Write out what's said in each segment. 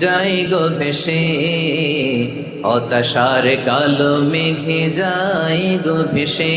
যাই গো ভেসে হতাশার কালো মেঘে যাই গো ভেসে।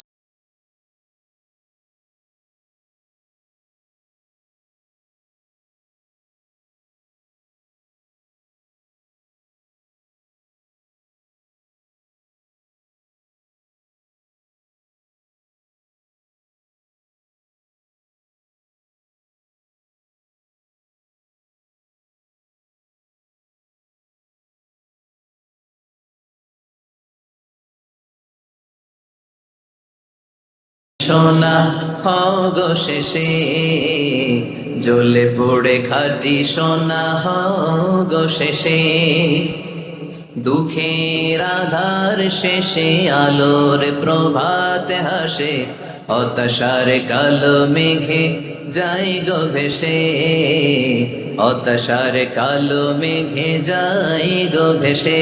সোনা হও গো শেষে জ্বলে পড়ে খাটি সোনা হও গো শেষে দুঃখের আধার শেষে আলোর প্রভাত হাসে, হতাশার কালো মেঘে যাই গো ভেসে, হতাশার কালো মেঘে যাই গো ভেসে।